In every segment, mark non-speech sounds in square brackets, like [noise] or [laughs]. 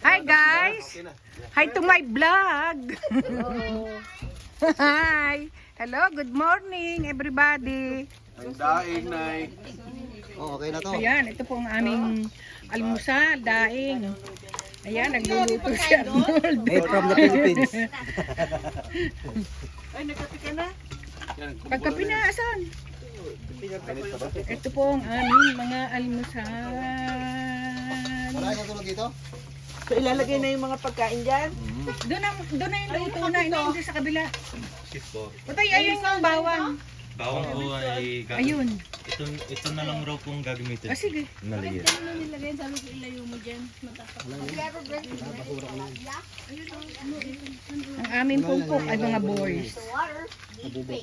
Hi guys! Hi to my vlog! [laughs] Hi! Hello, good morning everybody! Ang daing, Nay. Oh, okay na to. Ayan, ito po ang aming almusal, daing. Ayan, nagluluto si Arnold. Made from the Philippines. [laughs] Yan, Pagkapi na, asan? Ganit pa ba? Ito po ang aming mga almusal. Marami ka tulog dito? So ilalagay na yung mga pagkain dyan? Doon na, doon na yung luto na, hindi sa kabila. Patay, ayun yung bawang. Bawang po ay gagamitin. Ayun. Ito, ito na lang raw pong gagamitin. Ah, sige. Naliit. Ang aming pungpok ay mga boys.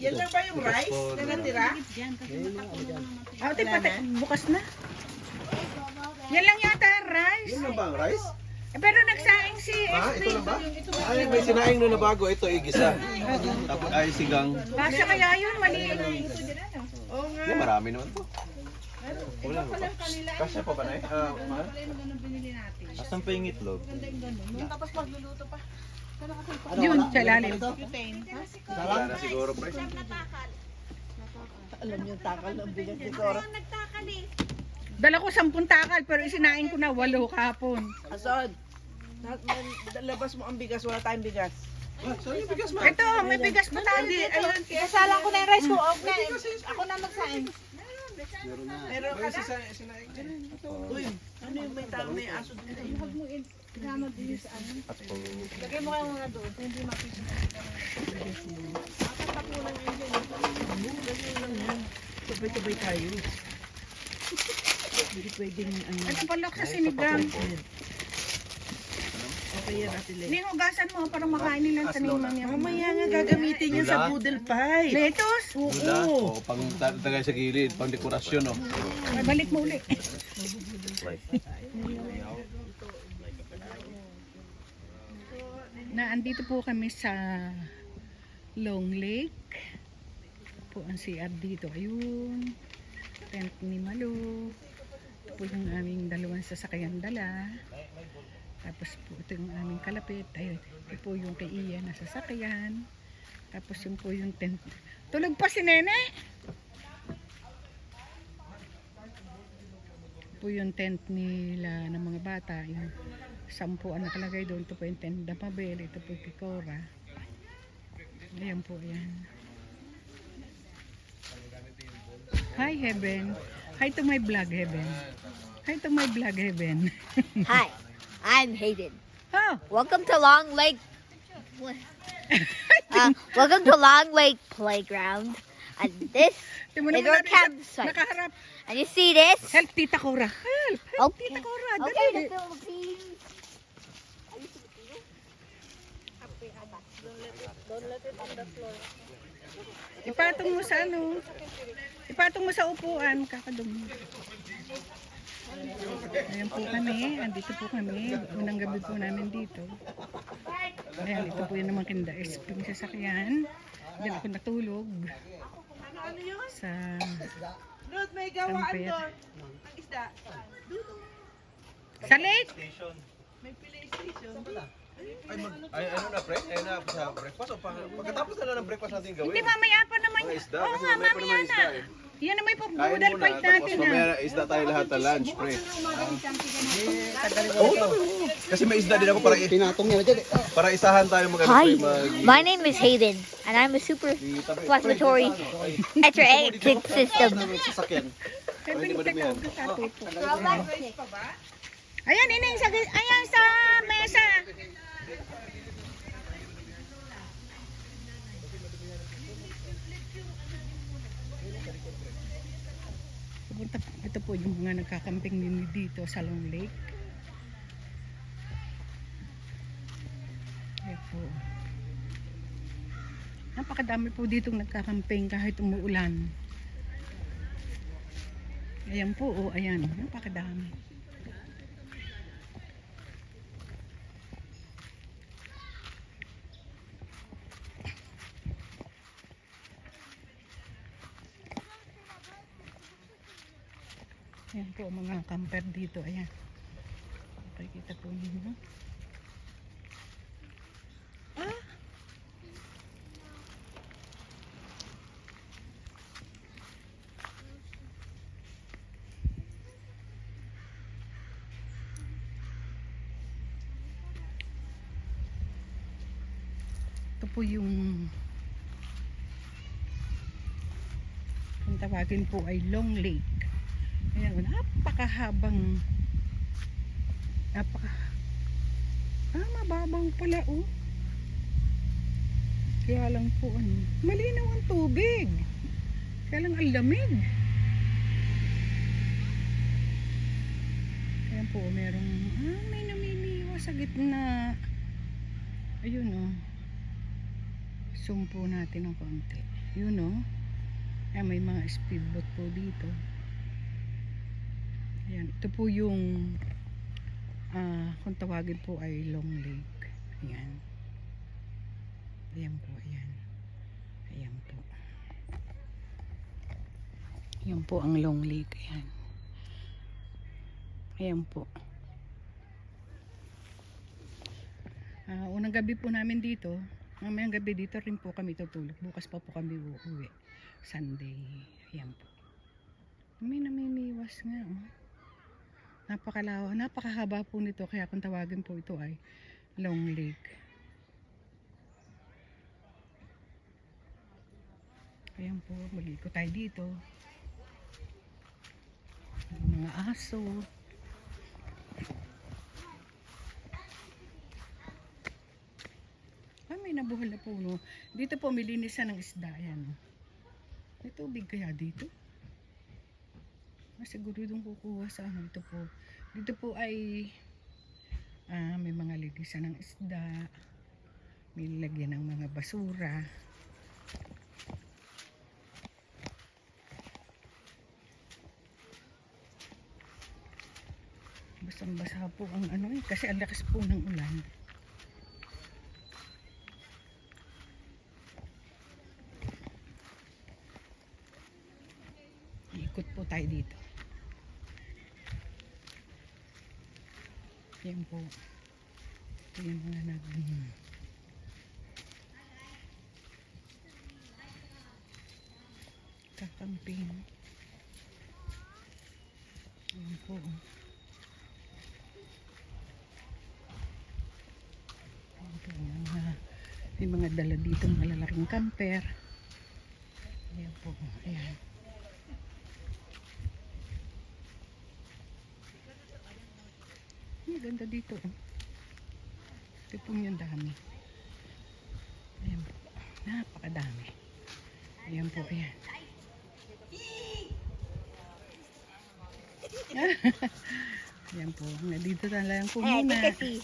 Yan lang ba yung rice na natira? Ah, ito patay, bukas na. Yan lang yata ang rice. Yun lang ba ang rice? Eh, pero nagsaing si Ah, ito lang ba? Ay, may sinaing na na bago. Ito, igisa. Tapos ay sigang. Basta kaya yun, mali. Oo nga. Yan, marami naman to. Wala ba? Kasya pa ba, Nay? Ah, mahal? Asan pa yung itlog? Yun, sa ilalim. Wala na siguro, pre. Alam niyo, takal ng bigas ni Cora. Dala ko sampung takal, pero isinaing ko na walo kapon. Asod, na- na- labas mo ang bigas, wala tayong bigas. Ah, sorry, bigas ma. Ito, may bigas pa tayo Hindi, dito. ayun, kasala ko na yung rice ko. Okay, ako na magsain. Meron ka na? Sinaing. Uy, ano yung may tao, may aso dito? Lagay mo kayo mga doon, hindi mapisip. Sabay-sabay tayo. Hindi pwedeng ano. Ito palok sa sinigang. Okay yan, Ate Le. Nihugasan mo para makain nila sa nimang yan. Mamaya nga gagamitin yan sa poodle pie. Lettuce? Duda. O, pang tagay sa gilid, pang dekorasyon, no? Ay, balik mo ulit. na andito po kami sa Long Lake. Po ang CR dito. Ayun. Tent ni Malu. Ito po yung aming dalawang sasakyan dala. Tapos po ito yung aming kalapit. Ayun. Ito po yung kay Ian na sasakyan. Tapos yun po yung tent. Tulog pa si Nene. po yung tent nila ng mga bata. Yung sampu ang nakalagay doon. Ito po yung tent na Mabel. Ito po yung Kikora. Ayan po yan. Hi Heaven. Hi to my vlog Heaven. Hi to my vlog Heaven. [laughs] Hi, I'm Hayden. oh, Welcome to Long Lake. [laughs] Uh, welcome to Long Lake Playground. And this, [laughs] Is our campsite. nakaharap. and you see this? Help Tita Cora. Help. Help Okay. Tita Cora. Okay, Dali. the Philippines. Ipatong mo sa ano. Ipatong mo sa upuan. Kakadumi. Ayan po kami. Andito po kami. Unang gabi po namin dito. Ayan, ito po yung naman kinda SP yung sasakyan. Diyan ako natulog. Sa Lord, may gawaan doon. Ang isda. sa lake. May PlayStation. Ay, mag, ay, ano na, pre? Ay, na sa breakfast? O pag, pagkatapos na lang ng breakfast natin gawin? Hindi mamaya pa naman. Mga isda, Oo kasi nga, mamaya na. isda eh. Yan na may Kain pag-budal fight natin ah. mamaya isda tayo lahat na lunch, pre. Kasi may isda din ako para, Pinatong niya dyan. para isahan tayo mag ano, Hi, my name is Hayden, and I'm a super explanatory extra system. Ayan, ining sa, ayan sa mesa. Pupunta, ito po yung mga nagkakamping din dito sa Long Lake. Ayan po. Napakadami po ditong nagkakamping kahit umuulan. Ayan po, oh, ayan. Napakadami. Ayan po mga camper dito. Ayan. Makikita po ninyo. Ah! Ito po yung kung tawagin po ay Long Lake. Ayan, napakahabang napaka ah, mababaw pala oh. Kaya lang po ano, malinaw ang tubig. Kaya lang ang lamig. Ayan po, merong, ah, may namimiwa sa gitna. Ayun oh. Zoom po natin ng konti. Yun oh. Ayan, may mga speedboat po dito. Ayan, ito po yung ah, kung tawagin po ay Long Lake. Ayan. Ayan po, ayan. Ayan po. Ayan po ang Long Lake. Ayan. Ayan po. Ah, unang gabi po namin dito. Mamayang gabi dito rin po kami tutulog. Bukas pa po kami uuwi. Sunday. Ayan po. May namimiwas nga. Oh. Napakalawa. Napakahaba po nito. Kaya kung tawagin po ito ay Long Lake. Ayan po. Mag-ikot tayo dito. May Mga aso. Ay, may nabuhol na puno. Dito po, milinisan ng isda. Ayan. May tubig kaya dito? Siguro doon kukuha sa ano ito po. Dito po ay ah, may mga linisan ng isda. May lagyan ng mga basura. Basang-basa po ang ano eh. Kasi ang lakas po ng ulan. Ikot po tayo dito. Yan po. Ito yung mga nag... Kakamping. Yan po. Yan po mga... May mga dala dito malalaking camper. Ayan po. Ayan. Ang ganda dito. Oh. Ito po yung dami. Ayan po. Napakadami. Ayan po. Ayan. [laughs] Ayan po. Nandito na lang po Eh, muna. kasi.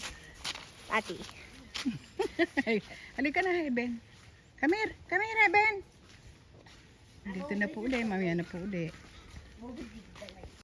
Ati. [laughs] Halika na, Heben. Come here. Come here, Heben. Dito na po uli. Mamaya na po uli.